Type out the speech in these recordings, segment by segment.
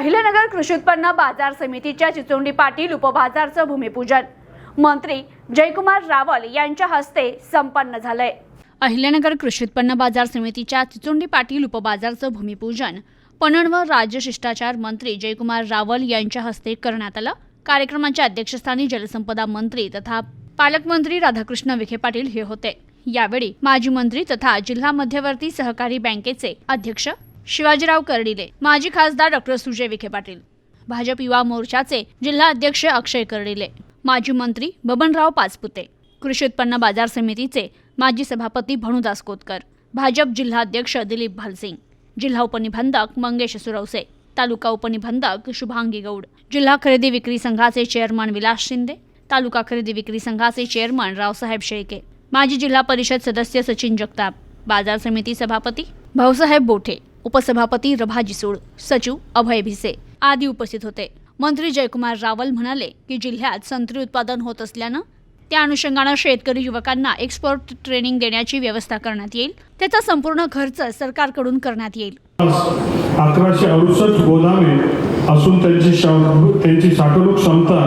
अहिल्यानगर कृषी उत्पन्न बाजार समितीच्या चिचोंडी पाटील उपबाजारचं भूमिपूजन. मंत्री जयकुमार रावल यांच्या हस्ते संपन्न झालंय. अहिल्यानगर कृषी उत्पन्न बाजार समितीच्या चिचोंडी पाटील उपबाजारचं भूमिपूजन. पणन व राज्य शिष्टाचार मंत्री जयकुमार रावल यांच्या हस्ते करण्यात आलं. कार्यक्रमाच्या अध्यक्षस्थानी जलसंपदा मंत्री तथा पालकमंत्री राधाकृष्ण विखे पाटील हे होते. यावेळी माजी मंत्री तथा जिल्हा मध्यवर्ती सहकारी बँकेचे अध्यक्ष शिवाजीराव कर्डिले माजी खासदार डॉक्टर सुजय विखे पाटील भाजप युवा मोर्चाचे जिल्हा अध्यक्ष अक्षय कर्डिले माजी मंत्री बबनराव पाचपुते कृषी उत्पन्न बाजार समितीचे माजी सभापती भणुदास कोतकर भाजप जिल्हाध्यक्ष दिलीप भालसिंग जिल्हा उपनिबंधक मंगेश सुरवसे तालुका उपनिबंधक शुभांगी गौड जिल्हा खरेदी विक्री संघाचे चेअरमन विलास शिंदे तालुका खरेदी विक्री संघाचे चेअरमन रावसाहेब शेळके माजी जिल्हा परिषद सदस्य सचिन जगताप बाजार समिती सभापती भाऊसाहेब बोठे उपसभापती रभा जिसूळ सचिव अभय भिसे आदी उपस्थित होते. मंत्री जयकुमार रावल म्हणाले की जिल्ह्यात संत्री उत्पादन होत असल्यानं त्या अनुषंगानं शेतकरी युवकांना एक्सपोर्ट ट्रेनिंग देण्याची व्यवस्था करण्यात येईल. त्याचा संपूर्ण खर्च सरकारकडून करण्यात येईल. अकराशे अडुसष्ट गोदामे असून त्यांची त्यांची साठवणूक क्षमता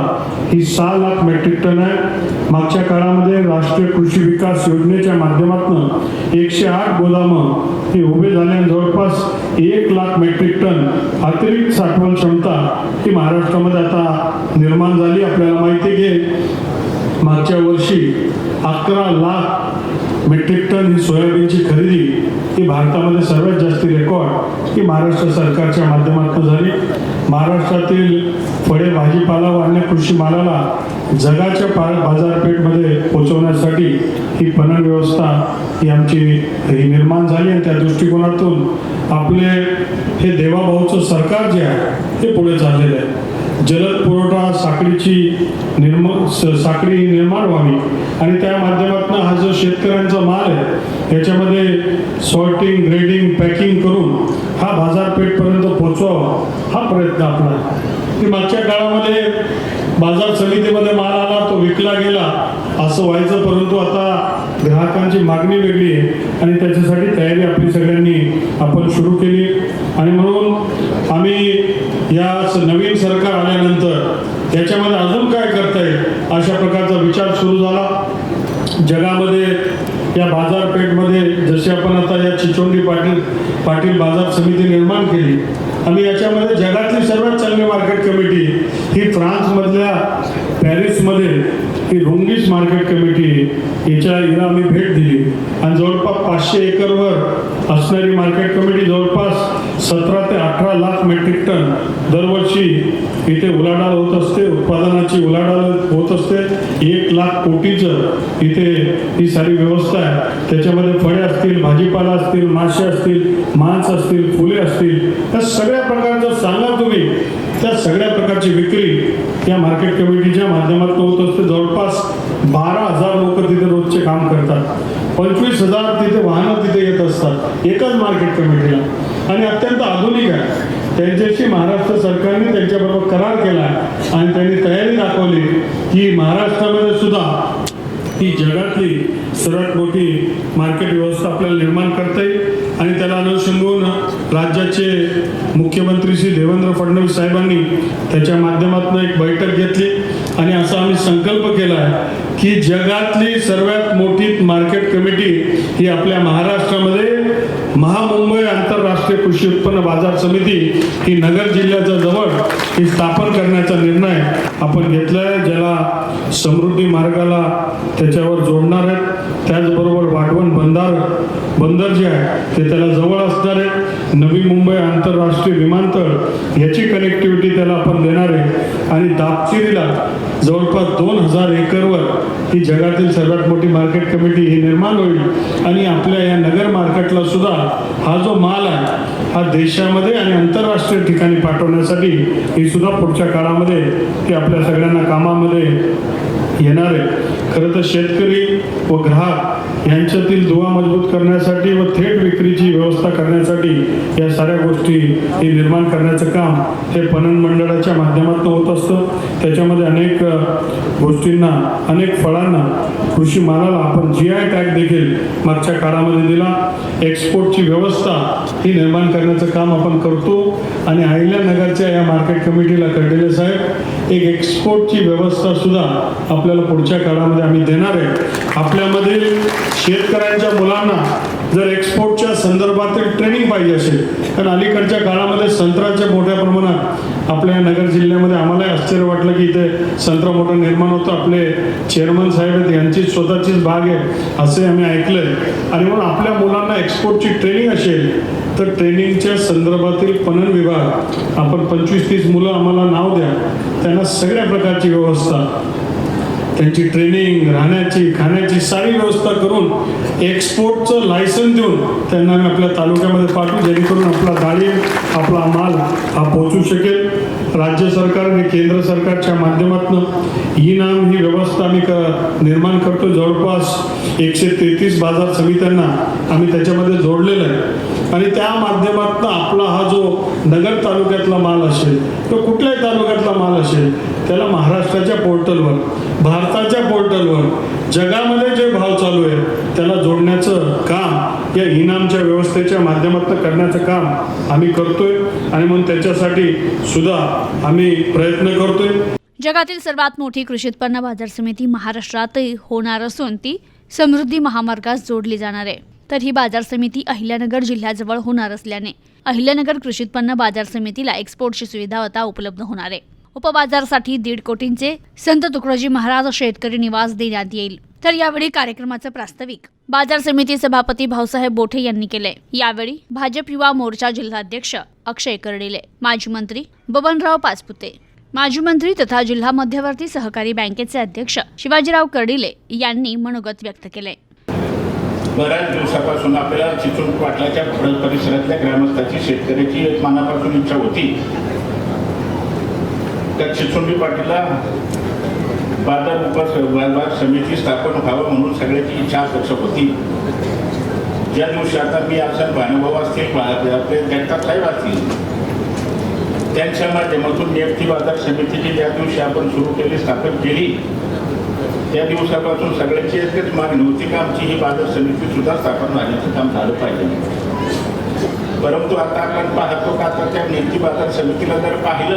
ही सहा लाख मेट्रिक टन आहे. मागच्या काळामध्ये राष्ट्रीय कृषी विकास योजनेच्या माध्यमातून एकशे आठ गोदामं हे उभे झाले जवळपास एक लाख मेट्रिक टन अतिरिक्त साठवण क्षमता ही महाराष्ट्रामध्ये आता निर्माण झाली. आपल्याला माहिती घे मागच्या वर्षी अकरा लाख मेट्रिक टन ही सोयाबीनची खरेदी ही भारतामध्ये सर्वात जास्त रेकॉर्ड ही महाराष्ट्र सरकारच्या माध्यमातून झाली. महाराष्ट्रातील फळे भाजीपाला व अन्य कृषी मालाला जगाच्या पा बाजारपेठमध्ये पोहोचवण्यासाठी ही पणन व्यवस्था ही आमची ही निर्माण झाली आणि त्या दृष्टिकोनातून आपले हे देवाभाऊचं सरकार जे आहे ते पुढे चाललेलं आहे. जलद पुरवठा साखळीची निर्म स- साखळी निर्माण व्हावी आणि त्या माध्यमातून हा जो शेतकऱ्यांचा माल आहे याच्यामध्ये सॉर्टिंग ग्रेडिंग पॅकिंग करून हा बाजारपेठपर्यंत पोहोचवावा हा प्रयत्न आपला आहे. मागच्या काळामध्ये बाजार समितीमध्ये माल आला तो विकला गेला असं व्हायचं परंतु आता ग्राहकांची मागणी वेगळी आहे आणि त्याच्यासाठी तयारी आपली सगळ्यांनी आपण सुरू केली. आणि म्हणून आम्ही या नवीन सरकार आल्यानंतर याच्यामध्ये अजून काय करता येईल अशा प्रकारचा विचार सुरू झाला. जगामध्ये या बाजारपेठमध्ये जसे आपण आता या चिचोंडी पाटील पाटील बाजार समिती निर्माण केली आम्ही याच्यामध्ये जगातली सर्वात चांगली मार्केट कमिटी ही फ्रान्स मार्केट कमिटी याच्या हिला आम्ही भेट दिली. आणि जवळपास पाचशे एकरवर असणारी मार्केट कमिटी जवळपास सतरा ते अठरा लाख मेट्रिक टन दरवर्षी इथे उलाढाल होत असते उत्पादनाची उलाढाल होत असते. एक लाख कोटीचं इथे ही सारी व्यवस्था आहे. त्याच्यामध्ये फळे असतील भाजीपाला असतील मासे असतील मांस असतील फुले असतील. त्या सगळ्या प्रकारचं सांगा तुम्ही. त्या सगळ्या प्रकारची विक्री या मार्केट कमिटीच्या माध्यमातून होत असते. जवळपास बारा हजार लोक तिथे रोजचे काम करतात. पंचवीस हजार तिथे वाहनं तिथे येत असतात. एकच मार्केट कमिटीला आणि अत्यंत आधुनिक आहे. त्यांच्याशी महाराष्ट्र सरकारने त्यांच्याबरोबर करार केला आणि त्यांनी तयारी दाखवली की महाराष्ट्रामध्ये सुद्धा ही जगातली सर्वात मोठी मार्केट व्यवस्था आपल्याला निर्माण करता येईल. आणि त्याला अनुषंगून राज्याचे मुख्यमंत्री श्री देवेंद्र फडणवीस साहेबांनी त्याच्या माध्यमातून एक बैठक घेतली. आणि असा आम्ही संकल्प केला आहे ही जगातली सर्वात मोठी मार्केट कमिटी ही आपल्या महाराष्ट्रामध्ये महामुंबई आंतरराष्ट्रीय कृषी उत्पन्न बाजार समिती ही नगर जिल्ह्याच्या जवळ ही स्थापन करण्याचा निर्णय आपण घेतला आहे ज्याला समृद्धी मार्गाला त्याच्यावर जोडणार आहेत. त्याचबरोबर वाढवण बंदर बंदर जे आहे ते त्याला जवळ असणारे नवी मुंबई आंतरराष्ट्रीय विमानतळ याची कनेक्टिव्हिटी त्याला आपण देणार आहे. आणि दापचिरीला जवळपास दोन हजार एकरवर ही जगातील सर्वात मोठी मार्केट कमिटी ही निर्माण होईल. आणि आपल्या या नगर मार्केटला सुद्धा हा जो माल आहे हा देशामध्ये आणि आंतरराष्ट्रीय ठिकाणी पाठवण्यासाठी ही सुद्धा पुढच्या काळामध्ये ती आपल्या सगळ्यांना कामामध्ये येणार आहे. खरं तर शेतकरी व ग्राहक यांच्यातील दुवा मजबूत करण्यासाठी व थेट विक्रीची व्यवस्था करण्यासाठी या साऱ्या गोष्टी हे निर्माण करण्याचं काम हे पणन मंडळाच्या माध्यमातून होत असतं. त्याच्यामध्ये अनेक गोष्टींना अनेक फळांना कृषी मालाला आपण जी आय टॅग देखील मागच्या काळामध्ये दिला. एक्सपोर्टची व्यवस्था ही निर्माण करण्याचं काम आपण करतो. आणि अहिल्यानगरच्या या मार्केट कमिटीला कळलेले साहेब एक एक्सपोर्टची व्यवस्था सुद्धा आपल्याला पुढच्या काळामध्ये आम्ही देणार आहे. आपल्यामधील शेतकऱ्यांच्या मुलांना जर एक्सपोर्टच्या संदर्भातील ट्रेनिंग पाहिजे असेल तर अलीकडच्या काळामध्ये संत्र्याच्या मोठ्या प्रमाणात आपल्या नगर जिल्ह्यामध्ये आम्हालाही आश्चर्य वाटलं की इथे संत्रा मोठा निर्माण होतं. आपले चेअरमन साहेब आहेत यांची स्वतःचीच भाग आहे असे आम्ही ऐकलंय. आणि म्हणून आपल्या मुलांना एक्सपोर्टची ट्रेनिंग असेल तर ट्रेनिंगच्या संदर्भातील पणन विभाग आपण पंचवीस तीस मुलं आम्हाला नाव द्या त्यांना सगळ्या प्रकारची व्यवस्था त्यांची ट्रेनिंग राहण्याची खाण्याची सारी व्यवस्था करून एक्सपोर्टचं लायसन देऊन त्यांना आम्ही आपल्या तालुक्यामध्ये पाठवू जेणेकरून आपला गाडी आपला माल हा पोहोचू शकेल. राज्य सरकार आणि केंद्र सरकारच्या माध्यमातून ई नाम ही व्यवस्था आम्ही क निर्माण करतो. जवळपास एकशे तेहतीस बाजार समित्यांना आम्ही त्याच्यामध्ये जोडलेलं आहे. आणि त्या माध्यमातून आपला हा जो नगर तालुक्यातला माल असेल तो कुठल्याही तालुक्यातला माल असेल त्याला महाराष्ट्राच्या पोर्टलवर भारताच्या पोर्टलवर जगामध्ये जे भाव चालू आहे त्याला जोडण्याचं काम या इनामच्या व्यवस्थेच्या माध्यमातून करण्याचं काम आम्ही करतोय आणि म्हणून त्याच्यासाठी सुद्धा आम्ही प्रयत्न करतोय. जगातील सर्वात मोठी कृषी उत्पन्न बाजार समिती महाराष्ट्रातही होणार असून ती समृद्धी महामार्गास जोडली जाणार आहे. तर ही बाजार समिती अहिल्यानगर जिल्ह्याजवळ होणार असल्याने अहिल्यानगर कृषी उत्पन्न बाजार समितीला एक्सपोर्टची सुविधा आता उपलब्ध होणार आहे. उपबाजारसाठी दीड कोटींचे संत तुकडोजी महाराज शेतकरी निवास देण्यात येईल. तर यावेळी कार्यक्रमाचं प्रास्ताविक बाजार समिती सभापती भाऊसाहेब बोठे यांनी केले. यावेळी भाजप युवा मोर्चा जिल्हाध्यक्ष अक्षय कर्डिले माजी मंत्री बबनराव पाचपुते माजी मंत्री तथा जिल्हा मध्यवर्ती सहकारी बँकेचे अध्यक्ष शिवाजीराव कर्डिले यांनी मनोगत व्यक्त केले. बऱ्याच दिवसापासून आपल्याला चिचून पाटलाच्या परिसरातल्या ग्रामस्थाची शेतकऱ्याची एक मनापासून इच्छा होती. त्या चिचुंडी पाटीला बाजार उपास समिती स्थापन व्हावं म्हणून सगळ्याची इच्छा अपेक्षा होती. ज्या दिवशी आता मी आमच्या भानुभाऊ असतील बा- आपले साहेब असतील त्यांच्या माध्यमातून नियुक्ती बाजार समितीची ज्या दिवशी आपण सुरू केली स्थापन केली त्या दिवसापासून सगळ्यांची एकच मागणी होती का आमची ही बाजार समिती सुद्धा स्थापन झाल्याचं काम झालं पाहिजे. परंतु आता आपण पाहतो का आता त्या नियुक्ती बाजार समितीला जर पाहिलं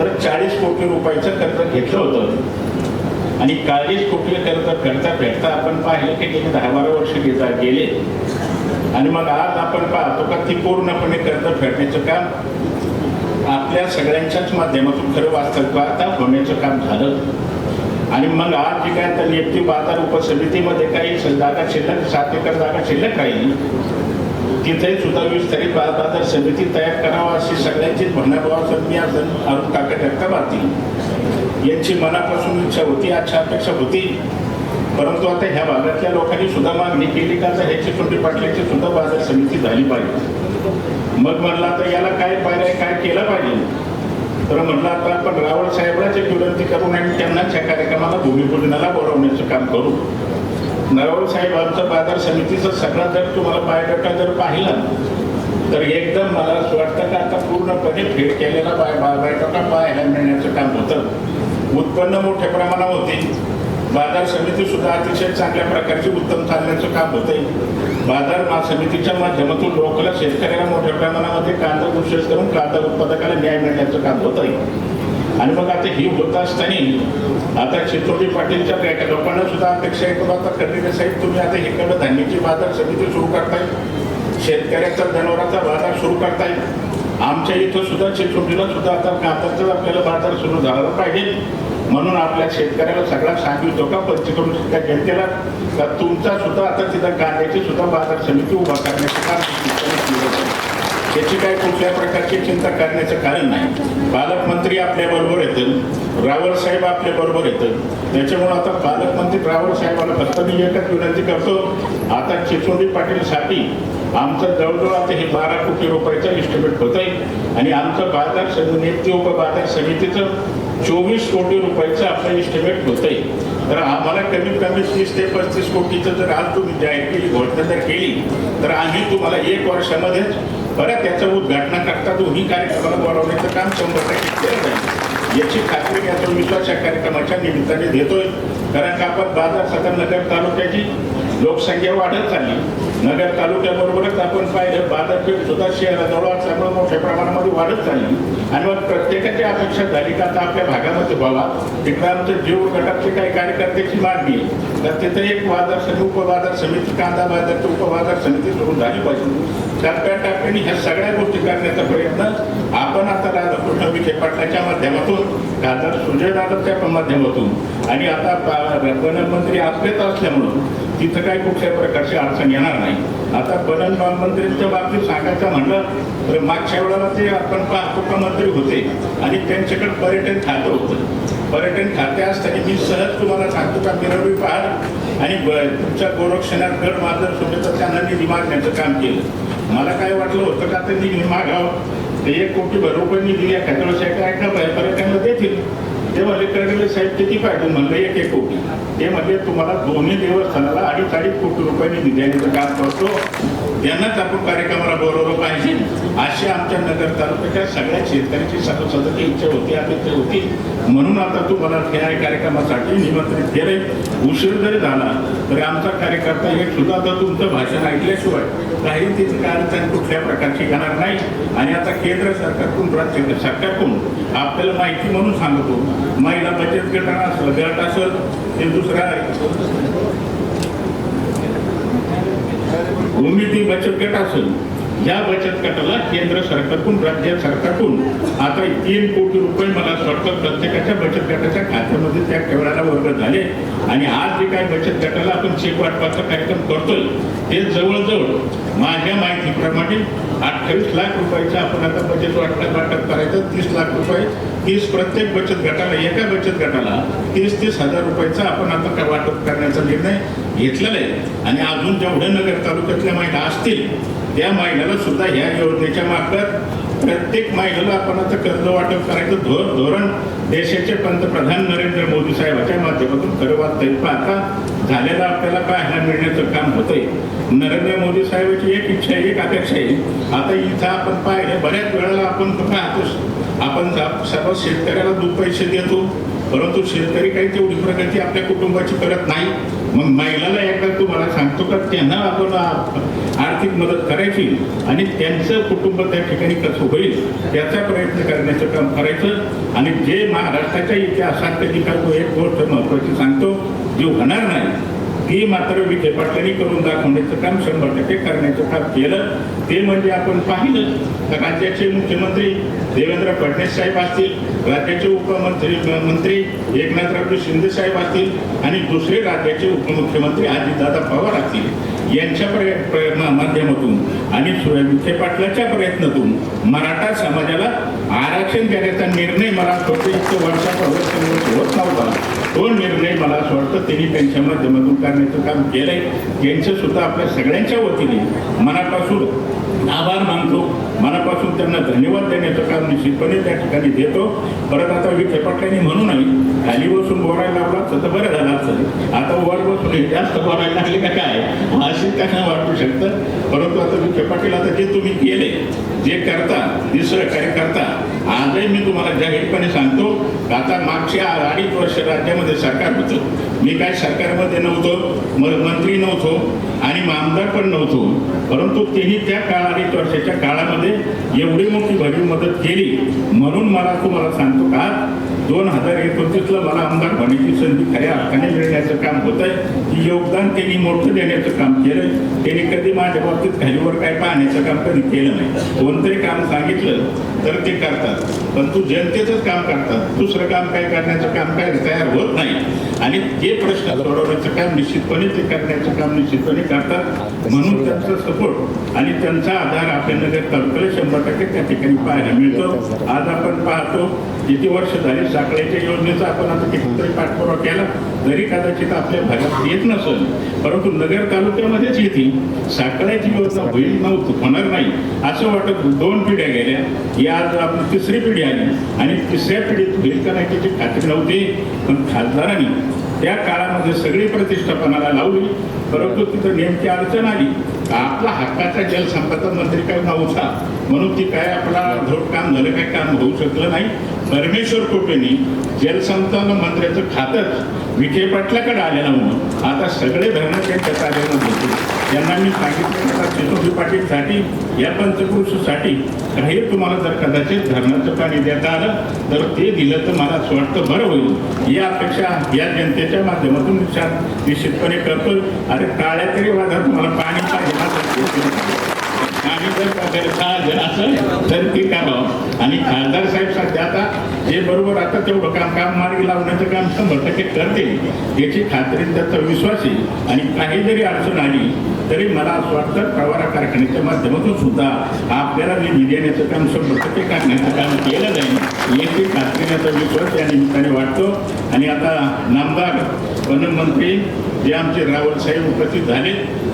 तर चाळीस कोटी रुपयाचं कर्ज घेतलं होतं. आणि चाळीस कोटी कर्ज फेडता फेडता आपण पाहिलं की गेले दहा बारा वर्ष घेता गेले. आणि मग आज आपण पाहतो का ती पूर्णपणे कर्ज फेडण्याचं काम आपल्या सगळ्यांच्याच माध्यमातून खरं वास्तविकता होण्याचं काम झालं. आणि मग आज जे काय आता नियुक्ती बाजार उपसमितीमध्ये काही जागा शिल्लक सात एकर जागा शिल्लक राहील. तिथे सुद्धा विस्तारित बा- बाजार समिती तयार करावा अशी सगळ्यांचीच म्हणण्याबाबत मी आज अरुण काका जगताप असतील यांची मनापासून इच्छा होती अच्छा अपेक्षा होती. परंतु आता ह्या भागातल्या लोकांनी सुद्धा मागणी केली का ह्याची तोंडी पाटल्याची सुद्धा बाजार समिती झाली पाहिजे. मग म्हणलं आता याला काय पाहिजे काय केलं पाहिजे? तर म्हणलं आता आपण रावळ साहेबांची विनंती करून आणि त्यांनाच या कार्यक्रमाला भूमिपूजनाला बोलवण्याचं काम करू. रावळ साहेब आमचं बाजार समितीचं सगळा जर तुम्हाला बायोडाटा जर पाहिला तर एकदम मला असं वाटतं का आता पूर्णपणे फेड केलेला बाय बायोडाटा पाहायला मिळण्याचं काम होतं. उत्पन्न मोठ्या प्रमाणावर होते. बाजार समिती सुद्धा अतिशय चांगल्या प्रकारची उत्तम चालण्याचं काम होतंय. बाजार मा- समितीच्या माध्यमातून लोकांना शेतकऱ्याला मोठ्या प्रमाणामध्ये कांदा विशेष करून कांदा उत्पादकाला न्याय मिळण्याचं काम होत आहे आणि मग आता ही होत असताना आता चितोडी पाटीलच्या एका लोकांना सुद्धा अपेक्षा आहे की आता खंडित साहेब तुम्ही आता इकडं धान्याची बाजार समिती सुरू करताय. शेतकऱ्याचा जनावरांचा बाजार सुरू करताय. आमच्या इथं सुद्धा चिचोटीला सुद्धा आता कांद्याचा आपल्याला बाजार सुरू झाला पाहिजे. म्हणून आपल्या शेतकऱ्याला सगळा सांगितलं का? पंचकरून त्या जनतेला का तुमचा सुद्धा आता तिथं कांद्याची सुद्धा बाजार समिती उभा करण्याचं काम त्याची याची काय कुठल्या प्रकारची चिंता करण्याचं कारण नाही. पालकमंत्री आपल्या बरोबर येतील. रावळ साहेब आपल्या बरोबर येतील. त्याच्यामुळे आता पालकमंत्री रावळ साहेबाला फक्त मी एकच विनंती करतो. आता चिचोंडी पाटीलसाठी आमचं जवळजवळ आता हे बारा कोटी रुपयाचं इस्टिमेट होत आहे आणि आमचं बाजार समिती नियुक्ती उपबाजार समितीचं चोवीस कोटी रुपयाचं आपलं इस्टिमेट होत आहे तर आम्हाला कमीत कमी तीस ते पस्तीस कोटीचं जर आज तुम्ही जाहीर केली घोषणा जर केली तर आम्ही तुम्हाला एक वर्षामध्येच बरं त्याचं उद्घाटनाकरता दोन्ही कार्यक्रमाला बोलावण्याचं काम शंभर टक्के केलं जाईल. याची खात्री याचा विश्वास या कार्यक्रमाच्या निमित्ताने देतोय. कारण का आपण बाजार सदर नगर तालुक्याची लोकसंख्या वाढत चालली. नगर तालुक्याबरोबरच आपण पाहिलं बाजारपेठ सुद्धा शहराजवळ असल्यामुळे मोठ्या प्रमाणामध्ये वाढत चालली. आणि मग प्रत्येकाची अपेक्षा झाली का आता आपल्या भागामध्ये व्हावा तिकडे आमचं जीव गटाचे काही कार्यकर्त्याची मागणी आहे. तर तिथे एक बाजार समिती उपबाजार समिती कांदा बाजारची उपबाजार समिती सुरू झाली पाहिजे. टप्प्याटप्प्याने ह्या सगळ्या गोष्टी करण्याचा प्रयत्न आपण आता राधाकृष्ण विखे पाटलाच्या माध्यमातून खासदार सुजय दादाच्या माध्यमातून आणि आता वनमंत्री आपलेच असल्यामुळं तिथं काही कुठल्याही प्रकारची अडचण येणार नाही. आता वनन मंत्र्यांच्या बाबतीत सांगायचं म्हणलं तर मागच्या वेळेला ते आपण पाहतो मंत्री होते आणि त्यांच्याकडे पर्यटन खातं होतं. पर्यटन खाते असताना मी सहज तुम्हाला सांगतो का मिरवी पहाड आणि तुमच्या गोरक्षणात गड माजर सुद्धा त्यांना निधी मागण्याचं काम केलं. मला काय वाटलं होतं का तर मी मागावं? ते एक कोटी भर रुपये निधी एखाद्या वर्षी काय का पर्यटनाला देतील. ते म्हणले कडले साहेब किती पाहिजे म्हणलं एक एक कोटी. ते म्हणजे तुम्हाला दोन्ही देवस्थानाला अडीच अडीच कोटी रुपये निधी काम करतो. त्यांनाच आपण कार्यक्रमाला बोलवलं पाहिजे. अशी आमच्या नगर तालुक्याच्या सगळ्या शेतकऱ्याची सदस्याची इच्छा होती अपेक्षा होती. म्हणून आता तुम्हाला या कार्यक्रमासाठी निमंत्रित केले उशीर जरी झाला तरी आमचा कार्यकर्ता हे सुद्धा आता तुमचं भाषण ऐकल्याशिवाय काही तिथे काय अडचण कुठल्या प्रकारची येणार नाही. आणि आता केंद्र सरकारकडून राज्य सरकारकडून आपल्याला माहिती म्हणून सांगतो महिला बचत गट असलं गट असेल ते दुसरा भूमिती बचत गट असून या बचत गटाला केंद्र सरकारकडून राज्य सरकारकडून आता तीन कोटी रुपये मला वाटतं प्रत्येकाच्या बचत गटाच्या खात्यामध्ये त्या केवळाला वर्ग झाले. आणि आज जे काय बचत गटाला आपण चेक वाटपाचा कार्यक्रम करतोय ते जवळजवळ माझ्या माहितीप्रमाणे अठ्ठावीस लाख रुपयाचं आपण आता बचत वाटप वाटप करायचं तीस लाख रुपये. तीस प्रत्येक बचत गटाला एका बचत गटाला तीस तीस हजार रुपयाचा आपण आता वाटप करण्याचा निर्णय घेतलेलं आहे. आणि अजून जेवढ्या नगर तालुक्यातल्या महिला असतील त्या महिलाला सुद्धा ह्या योजनेच्या मार्फत प्रत्येक महिलेला आपण आता कर्ज वाटप करायचं धोर धोरण देशाचे पंतप्रधान नरेंद्र मोदी साहेबाच्या माध्यमातून खरं वाटतंय पाहता झालेला आपल्याला पाहायला मिळण्याचं काम होतंय. नरेंद्र मोदी साहेबाची एक इच्छा आहे एक अपेक्षा आहे. आता इथं आपण पाहिलं बऱ्याच वेळेला आपण पाहतो आपण सर्व शेतकऱ्याला दूध पैसे देतो परंतु शेतकरी काही तेवढी प्रगती आपल्या कुटुंबाची करत नाही. मग महिलाला एकदा तुम्हाला सांगतो का त्यांना आपण आर्थिक मदत करायची आणि त्यांचं कुटुंब त्या ठिकाणी कसं होईल त्याचा प्रयत्न करण्याचं काम करायचं. आणि जे महाराष्ट्राच्या इतिहासात कधी तो एक गोष्ट महत्वाची सांगतो जी होणार नाही ती मात्र विखे पाटलांनी करून दाखवण्याचं काम शंभर टक्के करण्याचं काम केलं. ते म्हणजे आपण पाहिलं तर राज्याचे मुख्यमंत्री देवेंद्र फडणवीस साहेब असतील राज्याचे उपमंत्री मंत्री एकनाथराव शिंदे साहेब असतील आणि दुसरे राज्याचे उपमुख्यमंत्री अजितदादा पवार असतील यांच्या प्रय- माध्यमातून आणि सु- विखे पाटलाच्या प्रयत्नातून मराठा समाजाला आरक्षण देण्याचा निर्णय मला असं वाटतं वर्षाचा होत नव्हता. तो निर्णय मला असं वाटतं त्यांनी त्यांच्या माध्यमातून करण्याचं काम केलंय. त्यांचं सुद्धा आपल्या सगळ्यांच्या वतीने मनापासून आभार मानतो. मनापासून त्यांना धन्यवाद देण्याचं काम निश्चितपणे त्या ठिकाणी देतो. परत आता विखे पाटलांनी म्हणू नाही खाली बसून बोलायला लावला तर बरं झालं असं आता वर बसून जास्त बोलायला लागले का काय? अशी त्यांना वाटू शकतं? परंतु आता विखे पाटील आता जे तुम्ही केले जे करता दुसरं काय करता? आजही मी तुम्हाला जाहीरपणे सांगतो आता मागच्या अडीच वर्ष राज्यामध्ये सरकार होतं. मी काय सरकारमध्ये नव्हतो म- मंत्री नव्हतो आणि आमदार पण नव्हतो. परंतु तेही त्या काळ अडीच वर्षाच्या काळामध्ये एवढी मोठी भरीव मदत केली. म्हणून मला तुम्हाला सांगतो का दोन हजार एकोणतीसला मला आमदार होण्याची संधी खऱ्या अर्थाने मिळण्याचं काम होत आहे की योगदान त्यांनी मोठं देण्याचं काम केलं त्यांनी कधी माझ्या बाबतीत खालीवर काय पाहण्याचं काम कधी केलं नाही. कोणतंही काम सांगितलं तर ते करतात. पण तू जनतेचंच काम करतात. दुसरं काम काय करण्याचं काम काय तयार होत नाही. आणि ते प्रश्न सोडवण्याचं काम निश्चितपणे ते करण्याचं काम निश्चितपणे करतात. म्हणून त्यांचा सपोर्ट आणि त्यांचा आधार आपल्याला जर शंभर टक्के त्या ठिकाणी पाहायला मिळतो. आज आपण पाहतो किती वर्ष झाली साखळीच्या योजनेचा आपण आता कितीतरी पाठपुरावा केला जरी कदाचित आपल्या भागात येत नसेल परंतु नगर तालुक्यामध्येच येतील साखळ्याची योजना होईल नव्हती होणार नाही असं वाटत दोन पिढ्या गेल्या. या आज आपली तिसरी पिढी आली आणि तिसऱ्या पिढीत होईल का नाही त्याची खात्री नव्हती पण खासदारांनी त्या काळामध्ये सगळी प्रतिष्ठापनाला लावली. परंतु तिथं नेमकी अडचण आली आपला हक्काचा जलसंपदा मंत्री काय नव्हता म्हणून ती काय आपला धोट काम झालं काय काम होऊ शकलं नाही. परमेश्वर कुटेनी जलसंपदा मंत्र्याचं खातंच विखे पाटलाकडे आलेलं म्हणून आता सगळे धरणं त्यांच्या ताब्यामध्ये होते. त्यांना मी सांगितलं आता चतुर्थी पाटीलसाठी या पंचकृषीसाठी काही तुम्हाला जर कदाचित धरणाचं पाणी देता आलं तर ते दिलं तर मला असं वाटतं बरं होईल. या अपेक्षा या जनतेच्या माध्यमातून विचार निश्चितपणे करतो अरे काळ्या तरी वादात तुम्हाला पाणी पाहिजे. करता तर जर असेल तर ते करावं आणि खासदार साहेब सध्या आता जे बरोबर आता तेवढं काम काम मार्गी लावण्याचं काम शंभर टक्के करते याची खात्री त्याचा विश्वास आहे आणि काही जरी अडचण आली तरी मला असं वाटतं प्रवारा कारखान्याच्या माध्यमातून सुद्धा आपल्याला निधी देण्याचं काम शंभर टक्के काढण्याचं काम केलं जाईल याची खात्री याचा विश्वास या निमित्ताने वाटतो. आणि आता नामदार वनमंत्री जे आमचे रावल साहेब उपस्थित झाले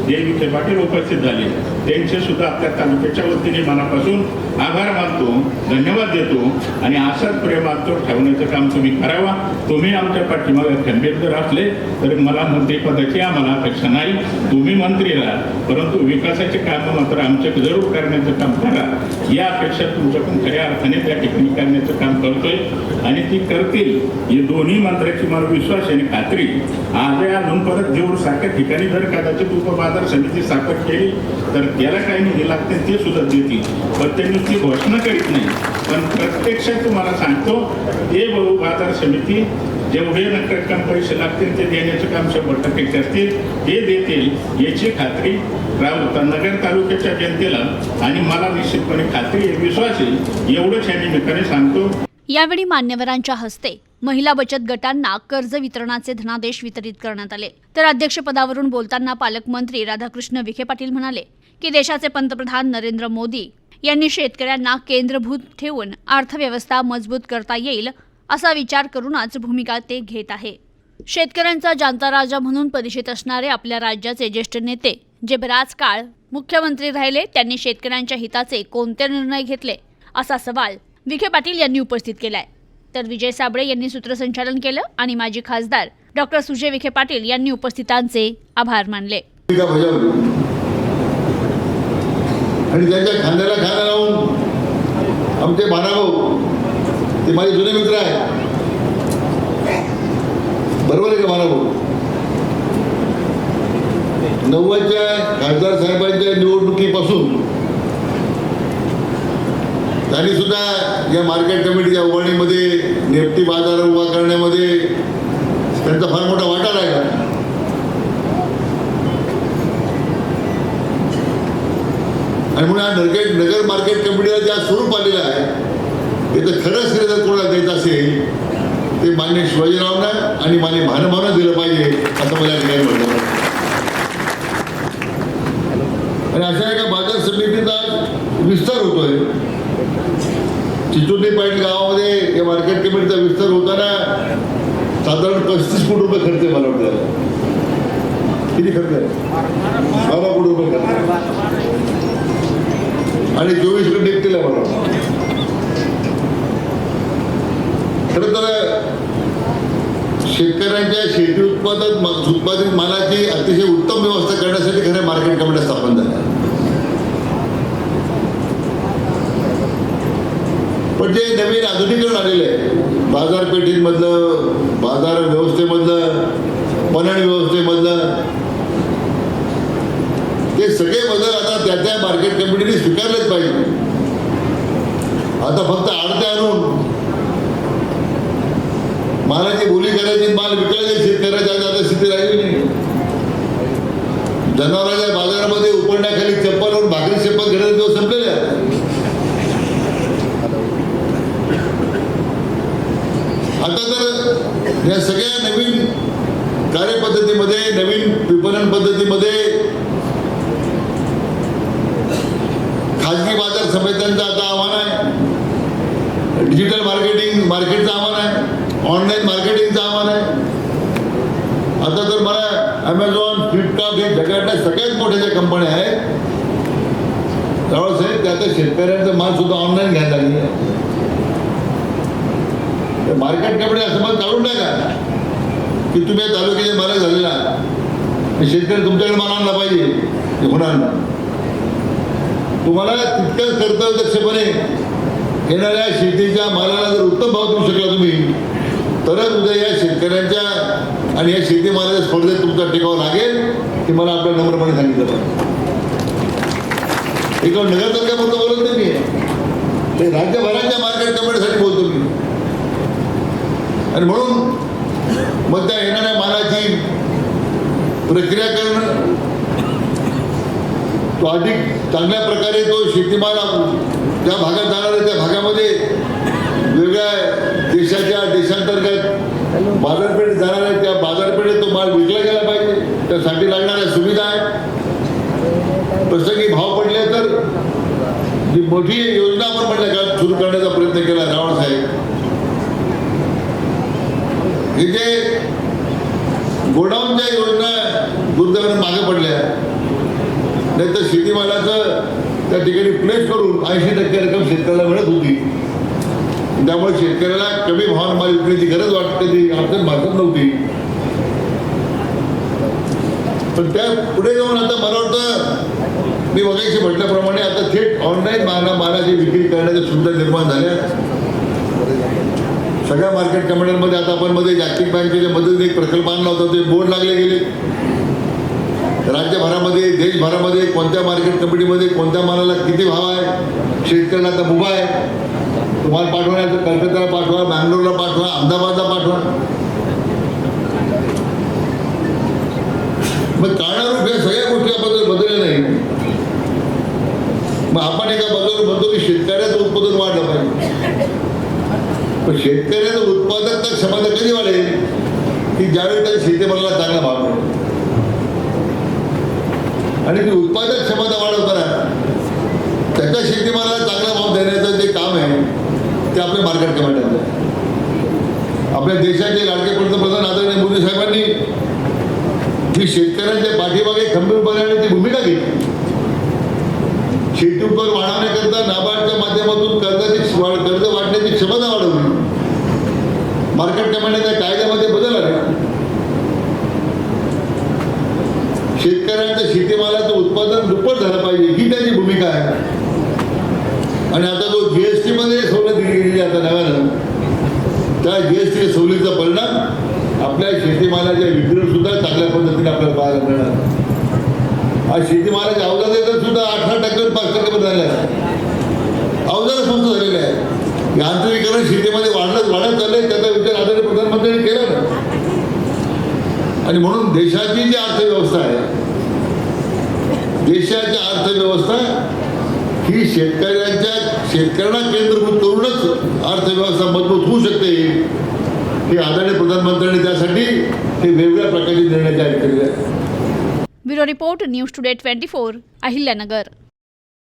जे विखे पाटील उपस्थित झाले त्यांचे सुद्धा आपल्या तालुक्याच्या वतीने मनापासून आभार मानतो धन्यवाद देतो आणि असाच प्रेमात ठेवण्याचं काम तुम्ही करावा. तुम्ही आमच्या पाठीमागे खंबीर जर असले तरी मला मंत्रिपदाची आम्हाला अपेक्षा नाही. तुम्ही मंत्री राहा परंतु विकासाचे काम मात्र आमच्या जरूर करण्याचं काम करा. या अपेक्षा तुमच्याकडून खऱ्या अर्थाने त्या ठिकाणी करण्याचं काम करतोय. आणि ती करतील हे दोन्ही मंत्र्याची मला विश्वास आणि खात्री. आज या परत जेवढ सारख्या ठिकाणी जर कदाचित उपबाजार समिती स्थापन केली तर त्याला काही निधी लागते ते सुद्धा देतील. पण ते नुसती घोषणा करीत नाही. पण प्रत्यक्षात तुम्हाला सांगतो हे बहु बाजार समिती जेवढे रक्कम पैसे लागतील ते देण्याचे काम शंभर टक्के करतील. ते देतील याची खात्री राव नगर तालुक्याच्या जनतेला आणि मला निश्चितपणे खात्री विश्वास येईल एवढंच या निमित्ताने सांगतो. यावेळी मान्यवरांच्या हस्ते महिला बचत गटांना कर्ज वितरणाचे धनादेश वितरित करण्यात आले. तर अध्यक्षपदावरून बोलताना पालकमंत्री राधाकृष्ण विखे पाटील म्हणाले की देशाचे पंतप्रधान नरेंद्र मोदी यांनी शेतकऱ्यांना केंद्रभूत ठेवून अर्थव्यवस्था मजबूत करता येईल असा विचार करूनच भूमिका ते घेत आहे. शेतकऱ्यांचा जाणता राजा म्हणून परिचित असणारे आपल्या राज्याचे ज्येष्ठ नेते जे बराच काळ मुख्यमंत्री राहिले त्यांनी शेतकऱ्यांच्या हिताचे कोणते निर्णय घेतले असा सवाल विखे पाटील यांनी उपस्थित केलाय. तर विजय साबळे यांनी सूत्रसंचालन केलं आणि माजी खासदार डॉक्टर सुजय विखे पाटील यांनी उपस्थितांचे आभार मानले. आणि त्यांच्या खांद्याला खांदा लावून आमचे भानाभाऊ ते माझे जुने मित्र आहे बरोबर आहे का भानाभाऊ नव्वदच्या खासदार साहेबांच्या निवडणुकीपासून त्यांनी सुद्धा या मार्केट कमिटीच्या उभारणीमध्ये नेफ्टी बाजार उभा करण्यामध्ये त्यांचा फार मोठा वाटा राहिला. आणि म्हणून हा नगर नगर मार्केट कमिटीला ज्या स्वरूप आलेलं आहे त्याचं खरं श्रेय जर कोणाला देत असेल ते मान्य शिवाजीरावांना आणि मान्य भानुभावना दिलं पाहिजे असं मला ठिकाणी म्हटलं आणि अशा एका बाजार समितीचा विस्तार होतोय. चिचोली पॉईंट गावामध्ये या मार्केट कमिटीचा विस्तार होताना साधारण पस्तीस कोटी रुपये खर्च आहे मला वाटतं. किती खर्च आहे? बारा कोटी रुपये खर्च आणि चोवीस कोटी एकटीला मला खरं तर शेतकऱ्यांच्या शेती उत्पादन उत्पादित मालाची अतिशय उत्तम व्यवस्था करण्यासाठी खरं मार्केट कमिटी स्थापन झाल्या म्हणजे नवीन आधुनिकरण आलेलं आहे. बाजारपेठेमधलं बाजार व्यवस्थेमधलं पणन व्यवस्थेमधलं. ते सगळे बदल आता त्या त्या मार्केट कमिटीने स्वीकारलेच पाहिजे. आता फक्त आडत्या आणून मालाची बोली करायची माल विकायला शेतकऱ्याच्या आता स्थिती राहिली नाही. जनावरांच्या बाजारामध्ये उपरण्याखाली चप्पल भाकरी चप्पल घेण्याचे दिवस संपलेले आहेत आता तर या सगळ्या नवीन कार्यपद्धतीमध्ये नवीन विपणन पद्धतीमध्ये खाजगी बाजार समित्यांचं आता आव्हान आहे. डिजिटल मार्केटिंग मार्केटचं आव्हान आहे. ऑनलाईन मार्केटिंगचं आव्हान आहे. आता तर मला ॲमेझॉन फ्लिपकार्ट हे जगातल्या सगळ्यात मोठ्या ज्या कंपन्या आहेत त्यावेळेस आहे त्या आता शेतकऱ्यांचा माल सुद्धा ऑनलाईन घ्यायला लागली. आहे मार्केट कमिटी असं मग काढून टाका. की तुम्ही या तालुक्याचे मालक झालेला शेतकरी तुमच्याकडे माल आणला पाहिजे. हे होणार नाही. तुम्हाला तितक्याच कर्तव्यदक्षपणे येणाऱ्या शेतीच्या मालाला जर उत्तम भाव देऊ शकला तुम्ही तरच उद्या या शेतकऱ्यांच्या आणि या शेतीमालाच्या स्पर्धेत तुमचा टिकावं लागेल हे मला आपल्या नम्रपणे सांगितलं पाहिजे. एका नगर बोलत नाही मी. ते राज्यभराच्या मार्केट कमिटीसाठी बोलतो मी. आणि म्हणून मग त्या येणाऱ्या मालाची प्रक्रिया करणं. तो अधिक चांगल्या प्रकारे तो शेतीमाल त्या भागात जाणार आहे त्या भागामध्ये वेगळ्या देशाच्या देशांतर्गत बाजारपेठ जाणार आहे त्या बाजारपेठेत तो माल विकला गेला पाहिजे. त्यासाठी लागणाऱ्या सुविधा आहेत. प्रसंगी भाव पडले तर जी मोठी योजना आपण म्हटल्या काळात सुरू करण्याचा प्रयत्न केला रावण साहेब. इथे गोडाऊनच्या योजना दुर्दैवाने मागे पडल्या. नाही तर शेतीमालाचं त्या ठिकाणी प्लेस करून ऐंशी टक्के रक्कम शेतकऱ्याला मिळत होती. त्यामुळे शेतकऱ्याला कमी भावान माल विकण्याची गरज वाटते ती अडचण भासत नव्हती. पण त्या पुढे जाऊन आता मला वाटतं मी बघायची म्हटल्याप्रमाणे आता थेट ऑनलाईन माला मालाची विक्री करण्याच्या सुविधा निर्माण झाल्या. सगळ्या मार्केट कमिट्यांमध्ये आता आपण मध्ये जागतिक बँकेच्या मदतीने एक प्रकल्प आणला होता ते बोर्ड लागले गेले. राज्यभरामध्ये देशभरामध्ये कोणत्या मार्केट कमिटीमध्ये कोणत्या मालाला किती भाव आहे शेतकऱ्याला आता मुभा आहे. तुम्हाला पाठवण्याचं कलकत्ताला पाठवा बँगलोरला पाठवा अहमदाबादला पाठवा. मग कारणारूप या सगळ्या गोष्टी आपण बदलल्या नाही मग आपण एका बदल म्हणतो की शेतकऱ्याचं उत्पादन वाढलं पाहिजे. पण शेतकऱ्याचं उत्पादकता क्षमता कधी वाढेल की ज्यावेळी त्या शेतीमाला चांगला भाव मिळेल. आणि ती उत्पादक क्षमता वाढवताना त्याच्या शेतीमालाला चांगला भाव देण्याचं जे काम आहे ते आपल्या मार्केट कमिट्यांचं आहे. आपल्या देशाचे लाडके पंतप्रधान आदरणीय मोदी साहेबांनी जी शेतकऱ्यांच्या पाठीमागे खंबीरपणे आणि ती भूमिका घेतली. शेती उत्पन्न वाढवण्याकरता नाबार्डच्या माध्यमातून कर्जाची वाढ कर्ज वाढण्याची क्षमता वाढवली. मार्केट कमिटीच्या कायद्यामध्ये बदल आला. शेतकऱ्यांचं शेतीमालाचं उत्पादन दुप्पट झालं पाहिजे ही त्याची भूमिका आहे. आणि आता जो जीएसटी मध्ये सवलत दिली गेली आता नव्यानं त्या जीएसटी सवलतीचा परिणाम आपल्या शेतीमालाच्या विक्रीवर सुद्धा चांगल्या पद्धतीने आपल्याला पाहायला मिळणार. आज शेतीमालाचे अवजार देतात सुद्धा अठरा टक्के पाच टक्के झाले आहेत. अवजार स्वस्त झालेले आहे यांत्रिकीकरण शेतीमध्ये वाढलं वाढत चाललंय त्याचा विचार आदरणीय प्रधानमंत्र्यांनी केला ना. आणि म्हणून देशाची जी अर्थव्यवस्था आहे देशाची अर्थव्यवस्था ही शेतकऱ्यांच्या शेतकऱ्यांना केंद्रभूत करूनच अर्थव्यवस्था मजबूत होऊ शकते हे आदरणीय प्रधानमंत्र्यांनी त्यासाठी हे वेगवेगळ्या प्रकारचे निर्णय जाहीर केलेले आहेत. Report news today twenty four Ahilyanagar